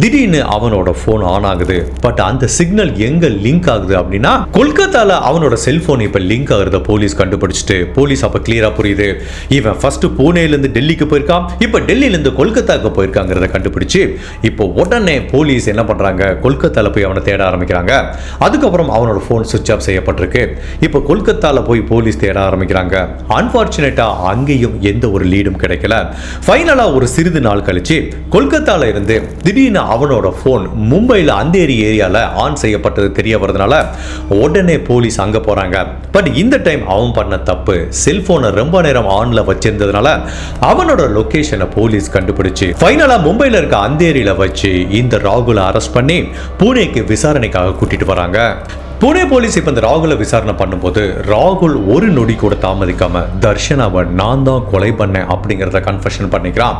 திடீர்னு அவனோட ஃபோன் ஆன் ஆகுது. பட் அந்த சிக்னல் எங்கே லிங்க் ஆகுது அப்படின்னா கொல்கத்தாவில் அவனோட செல்ஃபோன் இப்போ லிங்க் ஆகுறத போலீஸ் கண்டுபிடிச்சிட்டு போலீஸ் அப்போ கிளியராக புரியுது. இவன் ஃபஸ்ட்டு பூனேலேருந்து டெல்லிக்கு போயிருக்கான். இப்போ டெல்லியிலேருந்து கொல்கத்தாவுக்கு போயிருக்காங்கிறத கண்டுபிடிச்சு இப்போ உடனே போலீஸ் என்ன பண்ணுறாங்க கொல்கத்தாவில் போய் அவனை தேட ஆரம்பிக்கிறாங்க. அதுக்கப்புறம் அவனோட ஃபோன் சுவிச் ஆஃப் செய்யப்பட்டிருக்கு. இப்போ கொல்கத்தாவில் போய் போலீஸ் தேட ஆரம்பிக்கிறாங்க. அன்ஃபார்ச்சுனேட்டாக அங்கேயும் எந்த ஒரு லீடும் கிடைக்கல. ஃபைனலாக ஒரு சிறிது நாள் கழிச்சு கொல்கத்தாவில் இருந்து திடீர்னு அவனோட ஃபோன் மும்பையில் அந்தேரி ஏரியாவில் ஆன் செய்யப்பட்டது தெரிய வரதுனால உடனே போலீஸ் அங்கே போகிறாங்க பட் இந்த டைம் அவன் பண்ண தப்பு செல்போனை ரொம்ப நேரம் ஆனில் வச்சிருந்ததுனால அவனோட லொக்கேஷனை போலீஸ் கண்டுபிடிச்சு ஃபைனலாக மும்பையில் இருக்க அந்தேரியில் வச்சு இந்த ராகுலை அரெஸ்ட் பண்ணி பூனேக்கு விசாரணை விசாரணைக்காக கூட்டிகிட்டு வராங்க. புனே போலீஸ் இப்போ இந்த ராகுலை விசாரணை பண்ணும்போது ராகுல் ஒரு நொடி கூட தாமதிக்காம தர்ஷனாவை நான் தான் கொலை பண்ணேன் அப்படிங்கிறத கன்ஃபெஷன் பண்ணிக்கிறான்.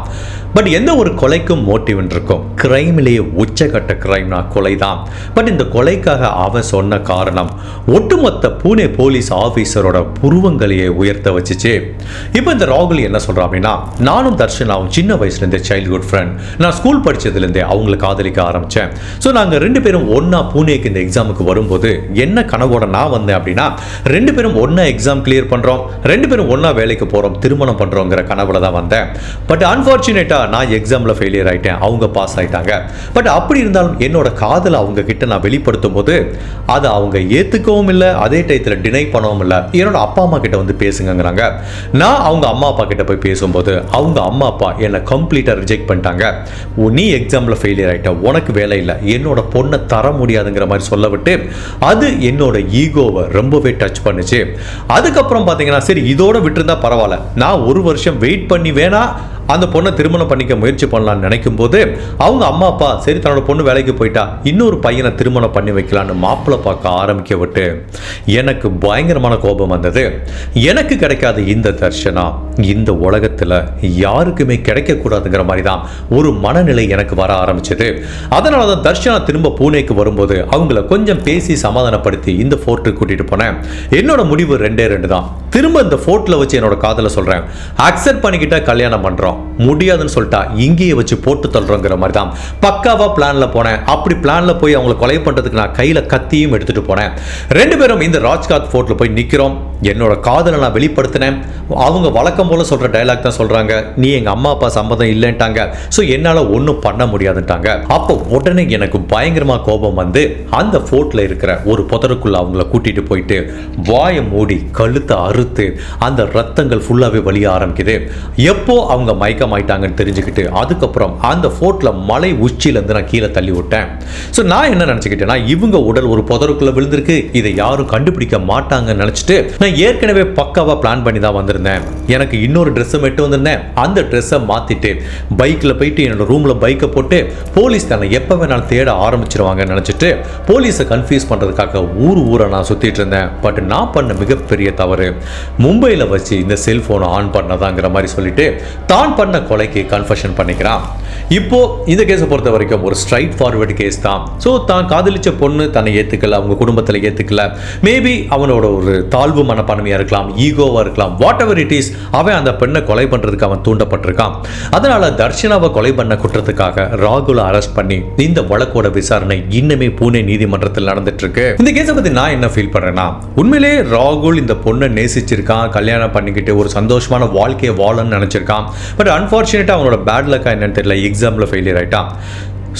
பட் எந்த ஒரு கொலைக்கும் மோட்டிவ் இருக்கும் கிரைம்லேயே உச்சகட்ட கிரைம்னா கொலை தான் பட் இந்த கொலைக்காக அவன் சொன்ன காரணம் ஒட்டுமொத்த பூனே போலீஸ் ஆஃபீஸரோட புருவங்களையே உயர்த்த வச்சுச்சு. இப்போ இந்த ராகுல் என்ன சொல்கிறான் அப்படின்னா நானும் தர்ஷனாவும் சின்ன வயசுலேருந்தே சைல்ட்ஹுட் ஃப்ரெண்ட் நான் ஸ்கூல் படித்ததுலேருந்தே அவங்களை காதலிக்க ஆரம்பித்தேன் ஸோ நாங்கள் ரெண்டு பேரும் ஒன்றா பூனேக்கு இந்த எக்ஸாமுக்கு வரும்போது என்ன கனவோட நான் வந்தேன் அப்படின்னா ரெண்டு பேரும் ஒன்றா எக்ஸாம் கிளியர் பண்ணுறோம் ரெண்டு பேரும் ஒன்றா வேலைக்கு போகிறோம் திருமணம் பண்ணுறோங்கிற கனவுல தான் வந்தேன். பட் அன்ஃபார்ச்சுனேட்டாக நான் எக்ஸாமில் ஃபெயிலியர் ஆகிட்டேன் அவங்க பாஸ் ஆகிட்டாங்க பட் அப்படி இருந்தாலும் என்னோட காதலை அவங்க கிட்ட நான் வெளிப்படுத்தும் போது அதை அவங்க ஏற்றுக்கவும் இல்லை அதே டயத்தில் டினை பண்ணவும் இல்லை. என்னோட அப்பா அம்மா கிட்ட வந்து பேசுங்கங்கிறாங்க. நான் அவங்க அம்மா அப்பா கிட்ட போய் பேசும்போது அவங்க அம்மா அப்பா என்னை கம்ப்ளீட்டாக ரிஜெக்ட் பண்ணிட்டாங்க. நீ எக்ஸாமில் ஃபெயிலியர் ஆகிட்ட உனக்கு வேலை இல்லை என்னோட பொண்ணை தர முடியாதுங்கிற மாதிரி சொல்ல விட்டு அது என்னோட ஈகோவை ரொம்பவே டச் பண்ணுச்சு. அதுக்கப்புறம் பார்த்தீங்கன்னா சரி இதோட விட்டுருந்தா பரவாயில்ல. நான் ஒரு வருஷம் வெயிட் பண்ணி வேணா அந்த பொண்ணை திருமணம் பண்ணிக்க முயற்சி பண்ணலான்னு நினைக்கும் போது அவங்க அம்மா அப்பா சரி தன்னோட பொண்ணு வேலைக்கு போயிட்டா இன்னொரு பையனை திருமணம் பண்ணி வைக்கலான்னு மாப்பிள்ளை பார்க்க ஆரம்பிக்க விட்டு எனக்கு பயங்கரமான கோபம் வந்தது. எனக்கு கிடைக்காத இந்த தர்ஷனா இந்த உலகத்தில் யாருக்குமே கிடைக்கக்கூடாதுங்கிற மாதிரி தான் ஒரு மனநிலை எனக்கு வர ஆரம்பிச்சது. அதனால தான் தர்ஷனா திரும்ப பூனேக்கு வரும்போது அவங்கள கொஞ்சம் பேசி சமாதானப்படுத்தி இந்த ஃபோர்ட்டுக்கு கூட்டிட்டு போனேன். என்னோட முடிவு ரெண்டே ரெண்டு தான். திரும்ப இந்த ஃபோர்ட்டில் வச்சு என்னோட காதலை சொல்கிறேன் அக்செப்ட் பண்ணிக்கிட்டால் கல்யாணம் பண்ணுறோம் முடியாதுன்னு சொல்லிட்டா இங்கேயே வச்சு போட்டு தள்ளுறோங்கிற மாதிரி தான் பக்காவாக பிளானில் போனேன். அப்படி பிளானில் போய் அவங்களை கொலை பண்ணுறதுக்கு நான் கையில் கத்தியும் எடுத்துகிட்டு போனேன். ரெண்டு பேரும் இந்த ராஜ்காத் ஃபோர்ட்டில் போய் நிற்கிறோம் என்னோட காதலை நான் வெளிப்படுத்தினேன். அவங்க வழக்கம் போல் சொல்கிற டைலாக் தான் சொல்கிறாங்க நீ எங்கள் அம்மா அப்பா சம்மதம் இல்லைன்ட்டாங்க. ஸோ என்னால் ஒன்றும் பண்ண முடியாதுன்ட்டாங்க. அப்போ உடனே எனக்கு பயங்கரமாக கோபம் வந்து அந்த ஃபோர்ட்டில் இருக்கிற ஒரு புதருக்குள்ளே அவங்கள கூட்டிகிட்டு போயிட்டு வாயை மூடி கழுத்தை அறுத்து அந்த ரத்தங்கள் ஃபுல்லாகவே வழிய ஆரம்பிக்குது. எப்போ அவங்க மயக்கமாயிட்டாங்கன்னு தெரிஞ்சுக்கிட்டு அதுக்கப்புறம் அந்த ஃபோர்ட்டில் மலை உச்சியிலேருந்து நான் கீழே தள்ளி விட்டேன். ஸோ நான் என்ன நினச்சிக்கிட்டேன்னா இவங்க உடல் ஒரு புதருக்குள்ளே விழுந்திருக்கு இதை யாரும் கண்டுபிடிக்க மாட்டாங்கன்னு நினச்சிட்டு நான் ஏற்கனவே பக்காவாக பிளான் பண்ணி தான் வந்திருந்தேன். எனக்கு இன்னொரு ட்ரெஸ்ஸை மட்டும் வந்திருந்தேன். அந்த ட்ரெஸ்ஸை மாற்றிட்டு பைக்கில் போயிட்டு என்னோட ரூமில் பைக்கை போட்டு போலீஸ் தன்னை எப்போ வேணாலும் தேட ஆரம்பிச்சிருவாங்கன்னு நினச்சிட்டு போலீஸை கன்ஃபியூஸ் பண்ணுறதுக்காக ஊர் ஊரை நான் சுற்றிட்டு இருந்தேன். பட் நான் பண்ண மிகப்பெரிய தவறு மும்பையில் வச்சு இந்த செல்ஃபோனை ஆன் பண்ணதாங்கிற மாதிரி சொல்லிட்டு தான் பண்ண கொலைக்கு கன்ஃபஷன் பண்ணிக்கிறான். இப்போ இந்த கேஸை பொறுத்த வரைக்கும் ஒரு ஸ்ட்ரைட் ஃபார்வர்டு கேஸ் தான். ஸோ தான் காதலிச்ச பொண்ணு தன்னை ஏற்றுக்கல அவங்க குடும்பத்தில் ஏற்றுக்கல மேபி அவனோட ஒரு தாழ்வு மனப்பான்மையாக இருக்கலாம் ஈகோவாக இருக்கலாம் வாட் எவர் இட் இஸ் அவன் அந்த பெண்ணை கொலை பண்ணுறதுக்கு அவன் தூண்டப்பட்டிருக்கான். அதனால தர்ஷனாவை கொலை பண்ண குற்றத்துக்காக ராகுலை அரெஸ்ட் பண்ணி இந்த வழக்கோட விசாரணை இன்னுமே பூனே நீதிமன்றத்தில் நடந்துட்டு இருக்கு இந்த கேஸை பற்றி நான் என்ன ஃபீல் பண்ணுறேன்னா உண்மையிலே ராகுல் இந்த பொண்ணை நேசிச்சிருக்கான் கல்யாணம் பண்ணிக்கிட்டு ஒரு சந்தோஷமான வாழ்க்கையை வாழணும்னு நினச்சிருக்கான். பட் அன்ஃபார்ச்சுனேட்டாக அவனோட பேட் லக்கா என்னன்னு தெரியல. எக்ஸாமில் ஃபெயிலியர் ஆகிட்டான்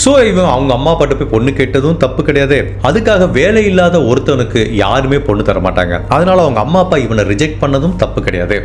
ஸோ இவன் அவங்க அம்மா அப்பாட்ட போய் பொண்ணு கேட்டதும் தப்பு கிடையாது. அதுக்காக வேலை இல்லாத ஒருத்தனுக்கு யாருமே பொண்ணு தர மாட்டாங்க. அதனால அவங்க அம்மா அப்பா இவனை ரிஜெக்ட் பண்ணதும் தப்பு கிடையாது.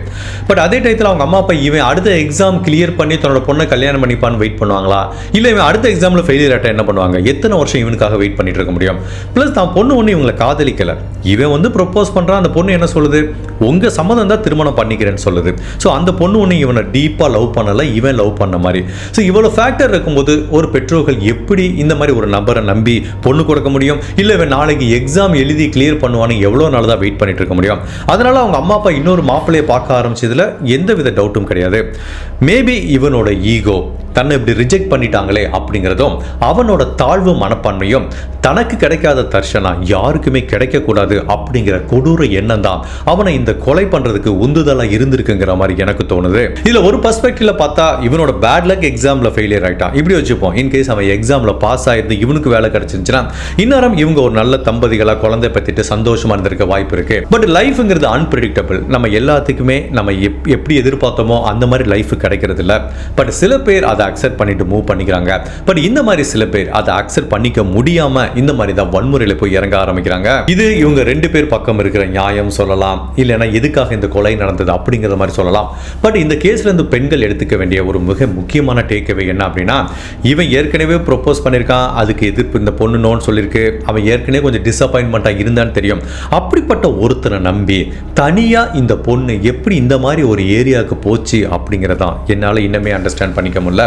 பட் அதே டயத்தில் அவங்க அம்மா அப்பா இவன் அடுத்த எக்ஸாம் கிளியர் பண்ணி தன்னோட பொண்ணை கல்யாணம் பண்ணிப்பான்னு வெயிட் பண்ணுவாங்களா? இல்லை இவன் அடுத்த எக்ஸாமில் ஃபெயிலியர் ஆகிட்டா என்ன பண்ணுவாங்க? எத்தனை வருஷம் இவனுக்காக வெயிட் பண்ணிட்டு இருக்க முடியும்? ப்ளஸ் தான் பொண்ணு ஒன்று இவங்களை காதலிக்கல. இவன் வந்து ப்ரொப்போஸ் பண்ணுறான் அந்த பொண்ணு என்ன சொல்லுது? உங்கள் சம்மதம் தான் திருமணம் பண்ணிக்கிறேன்னு சொல்லுது. ஸோ அந்த பொண்ணு ஒன்று இவனை டீப்பாக லவ் பண்ணலை இவன் லவ் பண்ண மாதிரி. ஸோ இவ்வளோ ஃபேக்டர் இருக்கும்போது ஒரு பெற்றோர்கள் எப்படி இந்த மாதிரி ஒரு நபரை நம்பி பொண்ணு கொடுக்க முடியும்? இல்லை இவன் நாளைக்கு எக்ஸாம் எழுதி கிளியர் பண்ணுவான்னு எவ்வளோ நாள் தான் வெயிட் பண்ணிட்டு இருக்க முடியும்? அதனால அவங்க அம்மா அப்பா இன்னொரு மாப்பிள்ளையை பார்க்க ஆரம்பிச்சதுல எந்த வித டவுட்டும் கிடையாது. மேபி இவனோட ஈகோ தன்னை இப்படி ரிஜெக்ட் பண்ணிட்டாங்களே அப்படிங்கிறதும் அவனோட தாழ்வு மனப்பான்மையும் தனக்கு கிடைக்காத தர்ஷனா யாருக்குமே கிடைக்கக்கூடாது அப்படிங்கிற கொடூர எண்ணம் தான் அவனை இந்த கொலை பண்றதுக்கு உந்துதலாக இருந்திருக்குங்கிற மாதிரி எனக்கு தோணுது. இதில் ஒரு பர்ஸ்பெக்டிவ்ல பார்த்தா இவனோட பேட் லக் எக்ஸாம்ல ஃபெயிலியர் ஆயிட்டான். இப்படி வச்சுப்போம். இன்கேஸ் அவன் எக்ஸாம்ல பாஸ் ஆயிருந்து இவனுக்கு வேலை கிடைச்சிருந்துச்சுன்னா இன்னும் இவங்க ஒரு நல்ல தம்பதிகளாக குழந்தை பத்திட்டு சந்தோஷமா இருந்திருக்க வாய்ப்பு இருக்கு. பட் லைஃப்ங்கிறது அன்பிரடிக்டபிள் நம்ம எல்லாத்துக்குமே நம்ம எப்- எப்படி எதிர்பார்த்தோமோ அந்த மாதிரி லைஃப் கிடைக்கிறது இல்லை பட் சில பேர் அதை அக்செப்ட் பண்ணிட்டு மூவ் பண்ணிக்கிறாங்க. பட் இந்த மாதிரி சில பேர் அதை அக்செப்ட் பண்ணிக்க முடியாம இந்த மாதிரி தான் வன்முறையில போய் இறங்க ஆரம்பிக்கிறாங்க. இது இவங்க ரெண்டு பேர் பக்கம் இருக்கிற நியாயம் சொல்லலாம். இல்லைன்னா எதுக்காக இந்த கொலை நடந்தது அப்படிங்கிற மாதிரி சொல்லலாம். பட் இந்த கேஸ்ல இருந்து பெண்கள் எடுத்துக்க வேண்டிய ஒரு மிக முக்கியமான டேக்அவே என்ன அப்படின்னா இவன் ஏற்கனவே ப்ரொப்போஸ் பண்ணியிருக்கான் அதுக்கு எதிர்ப்பு இந்த பொண்ணு நோன்னு சொல்லியிருக்கு. அவன் ஏற்கனவே கொஞ்சம் டிசப்பாயின்மெண்ட்டாக இருந்தான்னு தெரியும். அப்படிப்பட்ட ஒருத்தனை நம்பி தனியா இந்த பொண்ணு எப்படி இந்த மாதிரி ஒரு ஏரியாவுக்கு போச்சு அப்படிங்கிறதான் என்னால் இன்னமே அண்டர்ஸ்டாண்ட் பண்ணிக்க முடியல.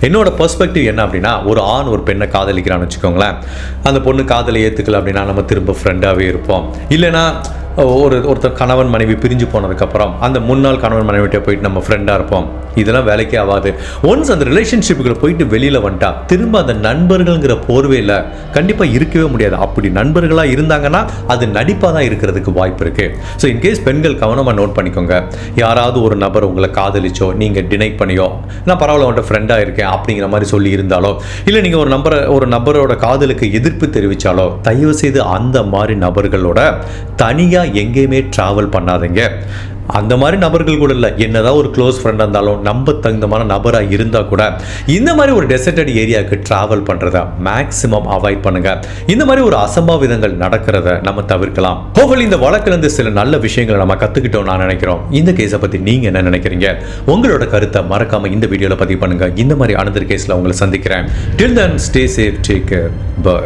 என்னோட பெர்ஸ்பெக்டிவ் என்ன அப்படின்னா ஒரு ஆண் ஒரு பெண்ணை காதலிக்கிறான்னு வச்சுக்கோங்களேன். அந்த பொண்ணு காதலை ஏற்றுக்கல அப்படின்னா நம்ம திரும்ப ஃப்ரெண்டாகவே இருப்போம். இல்லைன்னா ஒரு ஒருத்தர் கணவன் மனைவி பிரிஞ்சு போனதுக்கப்புறம் அந்த முன்னாள் கணவன் மனைவிட்ட போயிட்டு நம்ம ஃப்ரெண்டாக இருப்போம். இதெல்லாம் வேலைக்கே ஆகாது. ஒன்ஸ் அந்த ரிலேஷன்ஷிப்புக்குள்ள போயிட்டு வெளியில் வந்துட்டா திரும்ப அந்த நண்பர்கள்ங்கிற போர்வையில் கண்டிப்பாக இருக்கவே முடியாது. அப்படி நண்பர்களாக இருந்தாங்கன்னா அது நடிப்பாக தான் இருக்கிறதுக்கு வாய்ப்பு இருக்குது ஸோ இன்கேஸ் பெண்கள் கவனமாக நோட் பண்ணிக்கோங்க. யாராவது ஒரு நபர் உங்களை காதலிச்சோ நீங்கள் டினை பண்ணியோ நான் பரவாயில்ல உங்கள்கிட்ட ஃப்ரெண்டாக இருக்கேன் அப்படிங்கிற மாதிரி சொல்லி இருந்தாலோ இல்லை நீங்கள் ஒரு நபரை ஒரு நபரோட காதலுக்கு எதிர்ப்பு தெரிவித்தாலோ தயவு செய்து அந்த மாதிரி நபர்களோட தனியாக எங்கேயுமே ட்ராவல் பண்ணாதீங்க. அந்த மாதிரி நபர்கள் கூட இல்லை. என்னதான் ஒரு க்ளோஸ் ஃப்ரெண்டாக இருந்தாலும் நம்ப தகுந்தமான நபராக இருந்தால் கூட இந்த மாதிரி ஒரு டெசர்டட் ஏரியாவுக்கு ட்ராவல் பண்ணுறத மேக்ஸிமம் அவாய்ட் பண்ணுங்க. இந்த மாதிரி ஒரு அசம்பாவிதங்கள் நடக்கிறத நம்ம தவிர்க்கலாம். ஹோவல் இந்த வழக்கிலிருந்து சில நல்ல விஷயங்களை நம்ம கற்றுக்கிட்டோம் நான் நினைக்கிறோம். இந்த கேஸை பற்றி நீங்கள் என்ன நினைக்கிறீங்க? உங்களோட கருத்தை மறக்காமல் இந்த வீடியோவில் பதிவு பண்ணுங்க. இந்த மாதிரி அனதர் கேஸில் உங்களை சந்திக்கிறேன். Till then stay safe take bye